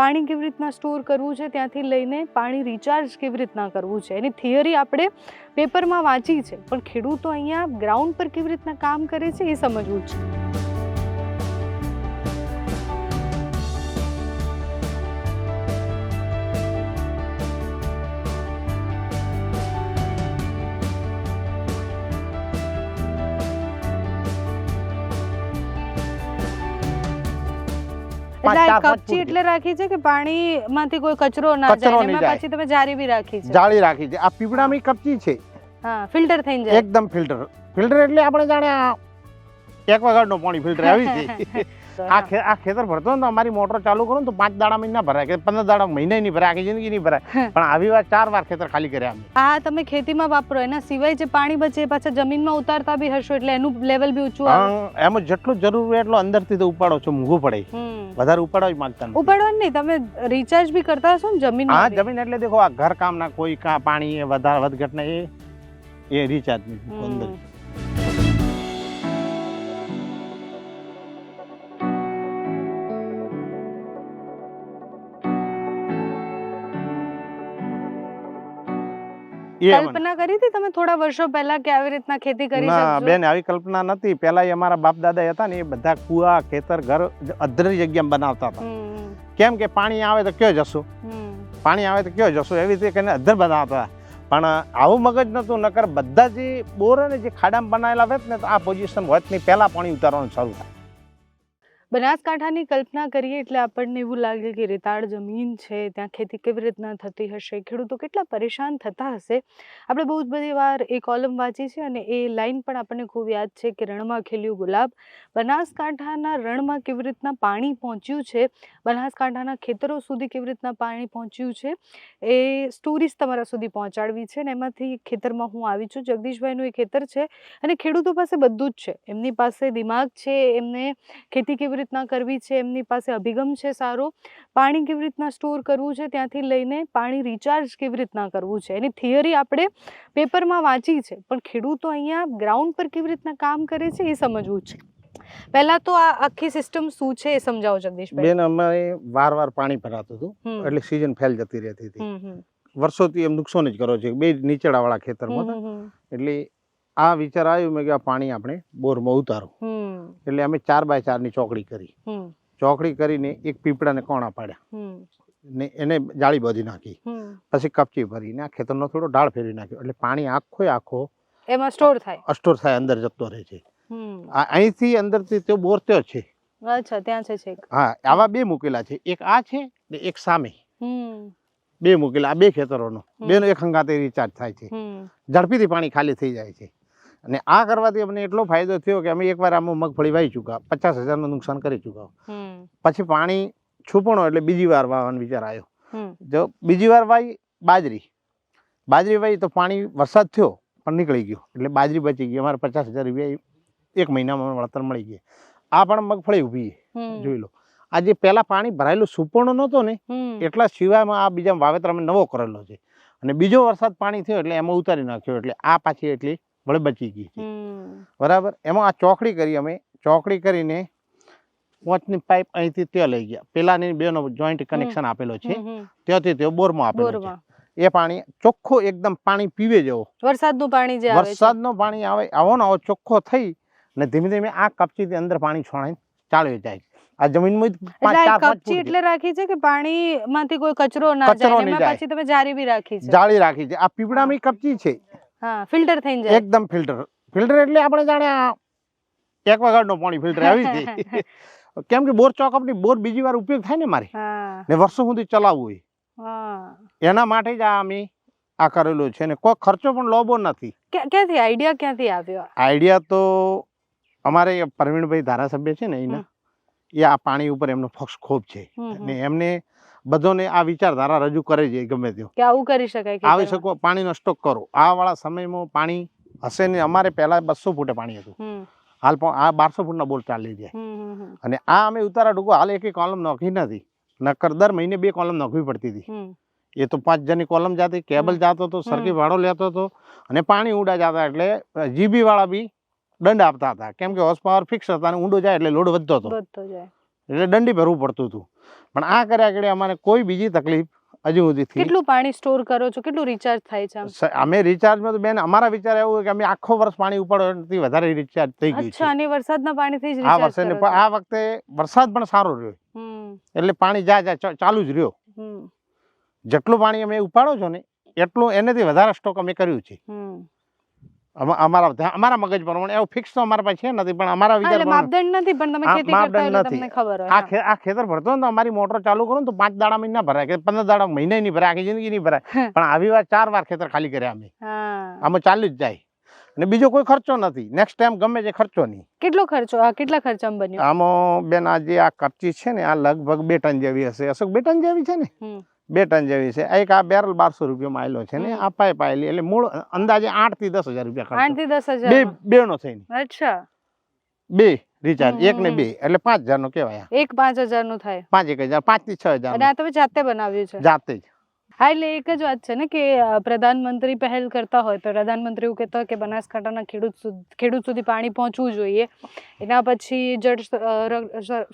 પાણી કેવી રીતના સ્ટોર કરવું છે ત્યાંથી લઈને પાણી રિચાર્જ કેવી રીતના કરવું છે? એની થિયરી આપણે પેપરમાં વાંચી છે. પણ ખેડૂતો અહીંયા ગ્રાઉન્ડ પર કેવી રીતના કામ કરે છે એ સમજવું છે. કપચી એટલે રાખી છે કે પાણીમાંથી કોઈ કચરો ના જાય એમાં પછી તમે જારી બી રાખી છે. જાળી રાખી છે. આ પીપળાની કપચી છે. હા ફિલ્ટર થઈ જાય. એકદમ ફિલ્ટર. ફિલ્ટર એટલે આપણે જાણે આ એકવાગાર્ડનું પાણી ફિલ્ટર આવી છે. આ આ ખેતર ભરતો ને તો અમારી મોટર ચાલુ કરું તો પાંચ દાડા મહિના ભરાય કે પંદર દાડા મહિને નહીં ભરાય આખી જિંદગી નહીં ભરાય. પણ આવી વાર ચાર વાર ખેતર ખાલી કર્યા અમે. આ તમે ખેતીમાં વાપરો એના સિવાય જે પાણી બચે પાછા જમીનમાં ઉતારતા બી હશો એટલે એનું લેવલ બી ઊંચું આવે. એમ જેટલું જરૂર હોય એટલો અંદરથી તો ઉપાડો છો મૂંઘું પડે. વધારે ઉપાડવા જ માંગતા નથી ઉપાડવાનું નહીં તમે રિચાર્જ બી કરતા હશો ને હા જમીનમાં જમીન એટલે દેખો આ ઘર કામના કોઈ કા પાણી વધારે વધઘટના એ એ રિચાર્જ. અંદર. કલ્પના કરી હતી તમે થોડા વર્ષો પહેલા કે આવી રીતના ખેતી કરી ના બેન આવી કલ્પના નથી. પેલા અમારા બાપ દાદા હતા ને એ બધા કુવા ખેતર ઘર અધરી જગ્યામાં બનાવતા હતા. કેમ કે પાણી આવે તો કયો જશું? પાણી આવે તો કયો જશું? એવી રીતે કરીને અધર બનાવતા પણ આવું મગજ નતું નકર બધા જે બોર ને જે ખાડામાં બનાવેલા હોત ને તો આ પોઝિશન હોત નહીં પહેલાં પાણી ઉતારવાનું શરૂ થાય. બનાસકાંઠાની કલ્પના કરીએ એટલે આપણને એવું લાગે કે રેતાળ જમીન છે, ત્યાં ખેતી કેવી રીતના થતી હશે, ખેડૂતો કેટલા પરેશાન થતા હશે. આપણે બહુ જ બધી વાર એ કોલમ વાંચી છે અને એ લાઈન પણ આપણને ખૂબ યાદ છે કે રણમાં ખીલ્યું ગુલાબ. બનાસકાંઠાના રણમાં કેવી રીતના પાણી પહોંચ્યું છે? બનાસકાંઠાના ખેતરો સુધી કેવી રીતના પાણી પહોંચ્યું છે? એ સ્ટોરીઝ તમારા સુધી પહોંચાડવી છે અને એમાંથી ખેતરમાં હું આવી છું. જગદીશભાઈનું એ ખેતર છે અને ખેડૂતો પાસે બધું જ છે. એમની પાસે દિમાગ છે, એમને ખેતી કેવી રીતના કરવી છે એમની પાસે અભિગમ છે સારો પાણી કેવી રીતના સ્ટોર કરવું છે ત્યાંથી લઈને પાણી રિચાર્જ કેવી રીતના કરવું છે એની થિયરી આપણે પેપરમાં વાંચી છે પણ ખેડૂતો અહીંયા ગ્રાઉન્ડ પર કેવી રીતના કામ કરે છે એ સમજવું છે. પહેલા તો આ આખી સિસ્ટમ શું છે એ સમજાવો જગદીશભાઈ બેન અમારે વાર વાર પાણી ભરાતું હતું એટલે સિઝન ફેલ જતી રહેતી હતી. વર્ષોથી એમ નુકસાન જ કરો છે બે નીચેડાવાળા ખેતરમાં એટલે આ વિચાર આવ્યો મેં કે આ પાણી આપણે બોરમાં ઉતારો. એટલે અમે ચાર બાય ચારની ચોકડી કરી. ચોકડી કરીને એક પીપળાને કોણા પાડ્યા. ને એને જાળી બાંધી નાખી. પછી કપચી ભરીને આ ખેતરનો થોડો ડાળ ફેરવી નાખ્યો. એટલે પાણી આખો આખો એમાં સ્ટોર થાય. સ્ટોર થાય અંદર જતો રહે છે. અહીંથી અંદરથી તે બોર ત્યો છે. અચ્છા ત્યાં છે છે હા આવા બે મૂકેલા છે. એક આ છે ને એક સામે. બે મૂકેલા આ બે ખેતરોનો. બેનો એક હંગાતે રિચાર્જ થાય છે. ઝડપીથી પાણી ખાલી થઈ જાય છે. અને આ કરવાથી અમને એટલો ફાયદો થયો કે અમે એકવાર આમાં મગફળી વાવી ચૂક્યા પચાસ હજારનું નુકસાન કરી ચૂક્યા. પછી પાણી છૂપણો એટલે બીજી વાર વાવવાનો વિચાર આવ્યો. જો બીજી વાર વાવી બાજરી. બાજરી વાવી તો પાણી વરસાદ થયો પણ નીકળી ગયો. એટલે બાજરી બચી ગઈ. અમારે પચાસ હજાર રૂપિયા એક મહિનામાં વળતર મળી ગયા. આ પણ મગફળી ઊભી જોઈ લો. આ જે પહેલાં પાણી ભરાયેલું સુપર્ણ નહોતો ને એટલા સિવાયમાં આ બીજા વાવેતર અમે નવો કરેલો છે. અને બીજો વરસાદ પાણી થયો એટલે એમાં ઉતારી નાખ્યો. એટલે આ પાછી એટલી વળે બચી ગઈ છે. બરાબર? એમાં આ ચોકડી કરી અમે. ચોકડી કરીને કોચની પાઇપ અહીંથી ત્યાં લઈ ગયા. પેલાની બેનો જોઈન્ટ કનેક્શન આપેલો છે. ત્યાંથી તે બોરમાં આપેલો છે. એ પાણી ચોખ્ખો એકદમ પાણી પીવે જેવો. વરસાદનું પાણી જે આવે પાણી આવે આવો ને આવો ચોખ્ખો થઈ ને ધીમે ધીમે આ કપચીથી અંદર પાણી છોડાઈને ચાલ્યો જાય. આ જમીનમાં જ એટલે આ ચાર પાંચ કપચી એટલે રાખી છે કે પાણીમાંથી કોઈ કચરો ના જાય એમાં પછી તમે જારી બી રાખી છે? જાળી રાખી છે. આ પીપળાની કપચી છે. હા ફિલ્ટર થઈ જાય. એકદમ ફિલ્ટર ફિલ્ટર એટલે આપણે જાણે એકવાગાર્ડનું પાણી ફિલ્ટર આવી છે કેમ કે બોર ચોકઅપની બોર બીજી વાર ઉપયોગ થાય ને મારે. ને વર્ષો સુધી ચલાવવું હોય. એના માટે જ આ અમે આ કરેલું છે ને કોઈ ખર્ચો પણ લોબો નથી. ક્યાંથી? આઈડિયા ક્યાંથી આવ્યો? આઈડિયા તો અમારે પ્રવીણભાઈ ધારાસભ્ય છે ને એના. એ આ પાણી ઉપર એમનો ફક્ષ ખૂબ છે. હમ, હમ. ને એમને બધાને આ વિચારધારા રજૂ કરે છે ગમે તેઓ. કે આવું કરી શકાય આવી શકો પાણીનો સ્ટોક કરો. આ વાળા સમયમાં પાણી હશે ને અમારે પહેલા બસો ફૂટે પાણી હતું. હાલ પણ આ બારસો ફૂટના બોર ચાલી જાય અને આ અમે ઉતારા ડૂગો હાલ એક કોલમ નોખી નથી. નક્કર દર મહિને બે કોલમ નોખવી પડતી હતી. એ તો પાંચ જણની કોલમ જાતી કેબલ જાતો હતો સરખી ભાડો લેતો હતો અને પાણી ઊંડા જતા એટલે જીબી વાળા બી દંડ આપતા હતા. કેમ કે હોર્સ પાવર ફિક્સ હતા અને ઊંડો જાય એટલે લોડ વધતો હતો. એટલે દંડી ભરવું પડતું હતું. પણ આ કર્યા આગળ અમારે કોઈ બીજી તકલીફ હજુ સુધી કેટલું પાણી સ્ટોર કરો છો? કેટલું રિચાર્જ થાય છે અમે રિચાર્જમાં તો બેન અમારા વિચાર એવું કે અમે આખો વર્ષ પાણી ઉપાડો એનાથી વધારે રિચાર્જ થઈ ગયું છે. અને વરસાદના પાણીથી જ આ વર્ષે પણ આ વખતે વરસાદ પણ સારો રહ્યો. એટલે પાણી જા જા ચાલુ જ રહ્યો. જેટલું પાણી અમે ઉપાડો છો ને એટલું એનાથી વધારે સ્ટોક અમે કર્યું છે. અમારા અમારા મગજ પ્રમાણે એવું ફિક્સ તો અમારા પાસે છે નથી પણ અમારા વિચાર માપદંડ નથી પણ તમે ખેતી કરતા એટલે તમને ખબર હોય આ ખેતર ભરતો ને તો અમારી મોટર ચાલુ કરું ને તો પાંચ દાડા મહિના ભરાય કે પંદર દાડા મહિને નહીં ભરાય આખી જિંદગી નહીં ભરાય. પણ આવી વાર ચાર વાર ખેતર ખાલી કર્યા અમે. આમાં ચાલ્યું જ જાય. અને બીજો કોઈ ખર્ચો નથી. નેક્સ્ટ ટાઈમ ગમે તે ખર્ચો નહીં. કેટલો ખર્ચો આ કેટલા ખર્ચામાં બન્યો? આમાં બેન આ જે આ કપચી છે ને આ લગભગ બે ટન જેવી હશે. અશોક બે ટન જેવી છે ને? બે ટન જેવી છે. એક આ બેરલ બારસો રૂપિયામાં આવેલો છે ને. આ પાઇપ આવેલી એટલે મૂળ અંદાજે આઠથી દસ હજાર રૂપિયા આઠથી દસ હજાર. બે નો થઈને. અચ્છા. બે રિચાર્જ એક ને બે. એટલે પાંચ હજાર નો કેવાય એક પાંચ હજારનું થાય. પાંચ એક હજાર. પાંચથી છ અને હજાર આ તમે જાતે બનાવ્યું છે? જાતે જ. હા એટલે એક જ વાત છે ને કે પ્રધાનમંત્રી પહેલ કરતા હોય તો પ્રધાનમંત્રી એવું કહેતા હોય કે બનાસકાંઠાના ખેડૂત ખેડૂત સુધી પાણી પહોંચવું જોઈએ. એના પછી જળ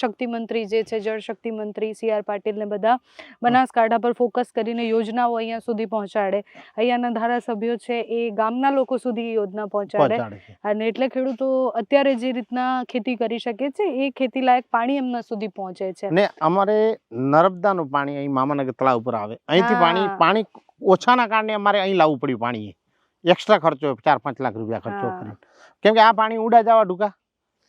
શક્તિ મંત્રી જે છે જળ શક્તિ મંત્રી સી આર પાટીલ ને બધા બનાસકાંઠા પર ફોકસ કરીને યોજનાઓ અહીંયા સુધી પહોંચાડે. અહીંયાના ધારાસભ્યો છે એ ગામના લોકો સુધી યોજના પહોંચાડે. અને એટલે ખેડૂતો અત્યારે જે રીતના ખેતી કરી શકે છે એ ખેતી લાયક પાણી એમના સુધી પહોંચે છે. ને અમારે નર્મદાનું પાણી અહીં મામાનગર તળાવ ઉપર આવે. અહીંથી પાણી પાણી ઓછાના કારણે અમારે અહીં લાવવું પડ્યું પાણી એક્સ્ટ્રા ખર્ચો ચાર પાંચ લાખ રૂપિયા ખર્ચો. કરીને. કેમ કે આ પાણી ઉડા જવા ડૂકા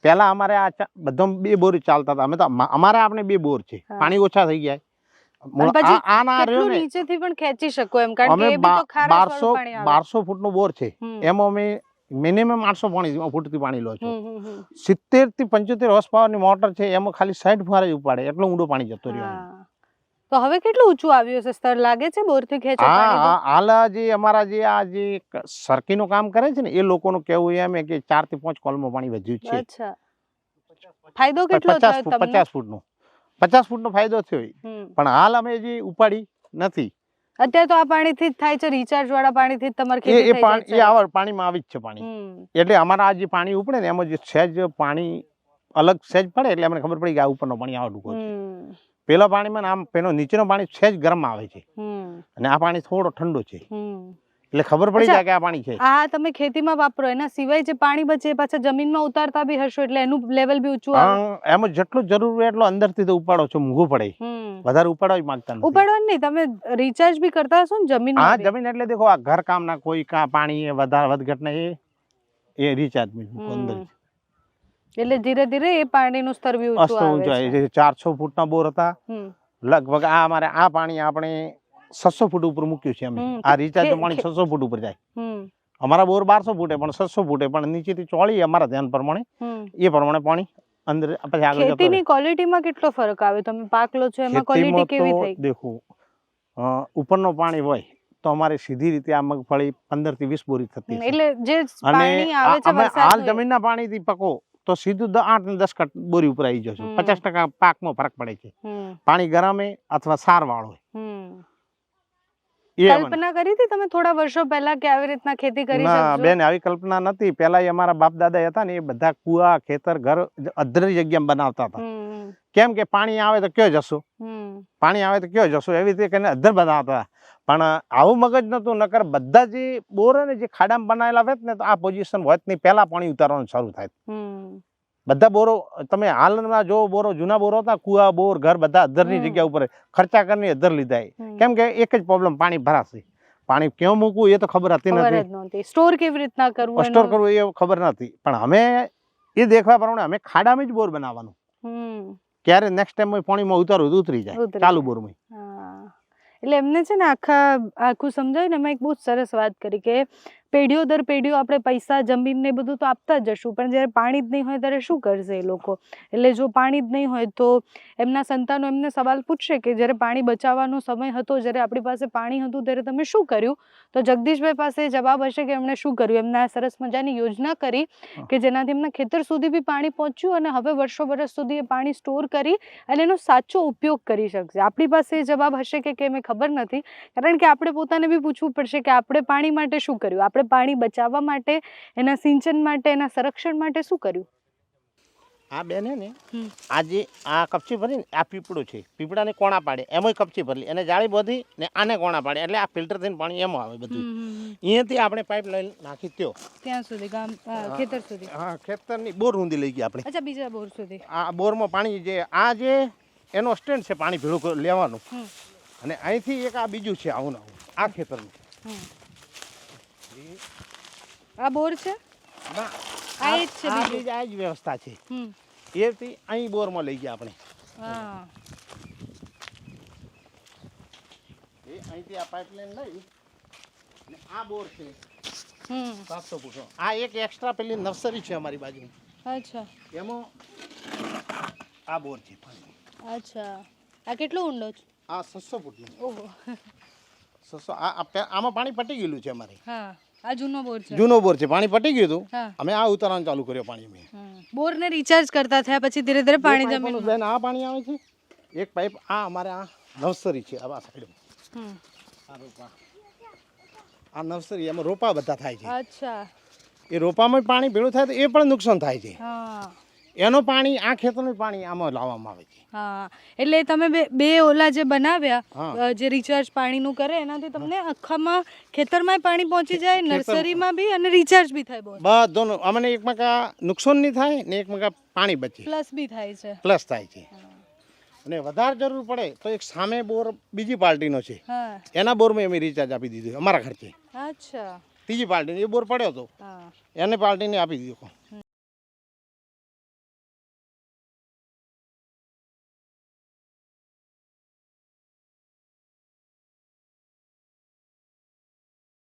પહેલા અમારે આ બધો બે બોર ચાલતા હતા. અમે તો અમારે આપણે બે બોર છે. પાણી ઓછા થઈ ગયા. ને બારસો ફૂટ ફૂટનો બોર છે. એમાં અમે મિનિમમ આઠસો પાણી ફૂટથી પાણી લો છો. સિત્તેરથી પંચોતેર હોર્સ પાવરની મોટર છે. એમાં ખાલી સાઈઠ ફુવારા જ ઉપાડે. એટલું ઊંડું પાણી જતો રહ્યો. તો હવે કેટલું ઊંચું આવ્યું છે સ્તર લાગે છે? બોરથી ખેંચો હા પાણી આ જે અમારા જે આ જે સરકીનું કામ કરે છે ને એ લોકોનું કેવું એમ કે ચારથી પાંચ કોલમાં પાણી વધ્યું છે. અચ્છા. ફાયદો કેટલો થયો તમને? ફૂટનો. પચાસ ફૂટનો ફાયદો થયો પણ હાલ અમે જે ઉપાડી નથી. અત્યારે તો આ પાણીથી જ થાય છે રિચાર્જ વાળા પાણીથી જ તમારે ખેતી થઈ પાણી એ જાય છે. આવડ પાણીમાં આવી જ છે પાણી. એટલે અમારા આ જે પાણી ઉપડે ને એમાં જે સહેજ પાણી અલગ સહેજ પડે એટલે અમને ખબર પડી કે આ ઉપરનો પાણી આવડું છે. પેલા પાણીમાં ને આમ પેલો નીચેનો પાણી સહેજ ગરમ આવે છે. અને આ પાણી થોડો ઠંડો છે. એટલે ખબર પડી જાય કે આ પાણી છે. આ તમે ખેતીમાં વાપરો એના સિવાય જે પાણી બચે પાછા જમીનમાં ઉતારતા બી હશો એટલે એનું લેવલ બી ઊંચું આવે. એમ જેટલું જરૂર હોય એટલો અંદરથી તો ઉપાડો છો મૂંઘું પડે. વધારે ઉપાડવા જ માંગતા નથી. ઉપાડવા નહીં તમે રિચાર્જ બી કરતા હશો ને હા જમીન એટલે દેખો આ ઘર કામના કોઈ કા પાણી વધારે વધઘટ ને એ રિચાર્જ અંદર. એટલે ધીરે ધીરે એ પાણીનું સ્તર બી ઊંચું આવે છે. ચારસો ફૂટના બોર હતા. લગભગ આ અમારે આ પાણી આપણે છસો ફૂટ ઉપર મૂક્યું છે અમે. આ રિચાર્જ પાણી છસો ફૂટ ઉપર જાય. અમારા બોર બારસો ફૂટે પણ છસો ફૂટે પણ નીચેથી ચોળી અમારા ધ્યાન પ્રમાણે એ પ્રમાણે પાણી અંદર પછી આગળ ખેતીની ક્વોલિટીમાં કેટલો ફરક આવે? તમે પાક લો છો એમાં ક્વોલિટી કેવી થઈ? દેખો ઉપરનો પાણી હોય તો અમારે સીધી રીતે આ મગફળી પંદરથી વીસ બોરી થતી એટલે જે અને પાણી આવે છે અમે હાલ જમીનના પાણીથી પકો. તો સીધું આઠ ને દસ કટ બોરી ઉપર આવી જશો પચાસ ટકા પાકમાં ફરક પડે છે. પાણી ગરમે અથવા સાર વાળો હોય કલ્પના કરી હતી તમે થોડા વર્ષો પહેલા કે આવી રીતના ખેતી કરી ના બેન આવી કલ્પના નથી પેલા અમારા બાપ દાદા હતા ને એ બધા કુવા ખેતર ઘર અધરી જગ્યામાં બનાવતા હતા. કેમ કે પાણી આવે તો કયો જશું? પાણી આવે તો કયો જશો? એવી રીતે કરીને અધર હતા. પણ આવું મગજ નહોતું નકર બધા જે બોર ને જે ખાડામાં બનાવેલા હોત ને તો આ પોઝિશન હોત નહીં પહેલા પાણી ઉતારવાનું શરૂ થાય. બધા બોરો તમે હાલમાં જો બોરો જૂના બોરો હતા કુવા બોર ઘર બધા અધરની જગ્યા ઉપર ખર્ચા કરીને અધર લીધા કેમ કે એક જ પ્રોબ્લેમ પાણી ભરાશે. પાણી કેમ મૂકવું એ તો ખબર હતી નથી. સ્ટોર કેવી રીતના કરવું સ્ટોર કરવું એ ખબર નથી. પણ અમે એ દેખવા પ્રમાણે અમે ખાડામાં જ બોર બનાવવાનું. ક્યારે નેક્સ્ટ ટાઈમ પાણીમાં ઉતારું તો ઉતરી જાય ચાલુ. બોરમાં હા. એટલે એમને છે ને આખા આખું સમજાયું ને એમાં એક બહુ સરસ વાત કરી કે પેઢીઓ દર પેઢીઓ આપણે પૈસા જમીન ને બધું તો આપતા જ જશું. પણ જ્યારે પાણી જ નહીં હોય ત્યારે શું કરશે એ લોકો? એટલે જો પાણી જ નહીં હોય તો એમના સંતાનો એમને સવાલ પૂછશે કે જ્યારે પાણી બચાવવાનો સમય હતો જ્યારે આપણી પાસે પાણી હતું ત્યારે તમે શું કર્યું? તો જગદીશભાઈ પાસે જવાબ હશે કે એમણે શું કર્યું? એમને સરસ મજાની યોજના કરી કે જેનાથી એમના ખેતર સુધી બી પાણી પહોંચ્યું અને હવે વર્ષો વર્ષ સુધી એ પાણી સ્ટોર કરી અને એનો સાચો ઉપયોગ કરી શકશે. આપણી પાસે એ જવાબ હશે કે કેમ એ ખબર નથી. કારણ કે આપણે પોતાને બી પૂછવું પડશે કે આપણે પાણી માટે શું કર્યું? આપણે પાણી બચાવવા માટે એના સિંચન માટે એના સંરક્ષણ માટે શું કર્યું? આ બેને ને. આ જે આ કપચી ભરી ને આ પીપળું છે. પીપળાને કોણા પાડે એમાંય કપચી ભરી અને જાળી બોધી ને આને કોણા પાડે. એટલે આ ફિલ્ટર થઈને પાણી એમાં આવે બધું. અહીંયાથી આપણે પાઇપ લઈને નાખી ત્યો ત્યાં સુધી ગામ ખેતર સુધી? હા ખેતરની બોર ઊંધી લઈ ગયા આપણે. અચ્છા બીજા બોર સુધી. આ બોરમાં પાણી જે આ જે એનો સ્ટેન્ડ છે પાણી ભેળું લેવાનું. અને અહીંથી એક આ બીજું છે આવું આવું. આ ખેતરનું. આ બોર છે? ના, આ જ છે આ બીજ? આ જ વ્યવસ્થા છે. હમ. એથી અહીં બોરમાં લઈ ગયા આપણે. હા. એ અહીંથી આ પાઇપલાઇન લઈ ને આ બોર છે. હમ. સાફ તો પૂછો. આ એક એક્સ્ટ્રા પેલી નર્સરી છે અમારી બાજુ અચ્છા. એમાં આ બોર છે. અચ્છા. આ કેટલો ઊંડો છે? આ છસો ફૂટનું. ઓહો. આ આમાં પાણી પટી ગયેલું છે અમારે. હા આ જૂનો બોર છે. જૂનો બોર છે પાણી પટી ગયું હતું. અમે આ ઉતારવાનું ચાલુ કર્યો પાણી અમે. બોર ને રિચાર્જ કરતા થયા પછી ધીરે ધીરે પાણી જમીન બેન આ પાણી આવે છે. એક પાઇપ આ અમારે આ નર્સરી છે આ સાઈડમાં. આ રોપા. આ નર્સરી એમાં રોપા બધા થાય છે. અચ્છા. એ રોપામાં પાણી ભેળું થાય તો એ પણ નુકસાન થાય છે. હા. એનું પાણી આ ખેતરનું પાણી આમાં લાવવામાં આવે છે. હા એટલે તમે બે બે ઓલા જે બનાવ્યા જે રિચાર્જ પાણીનું કરે એનાથી તમને આખામાં ખેતરમાં પાણી પહોંચી જાય નર્સરીમાં બી અને રિચાર્જ બી થાય બધું અમને એકમાં કા નુકસાન નહીં થાય ને એકમાં કા પાણી બચે. પ્લસ બી થાય છે. પ્લસ થાય છે. અને વધારે જરૂર પડે તો એક સામે બોર બીજી પાર્ટીનો છે. એના બોરમાં અમે રિચાર્જ આપી દીધું અમારા ખર્ચે. અચ્છા. ત્રીજી પાર્ટીનો એ બોર પડ્યો હતો એને પાર્ટીને આપી દીધો.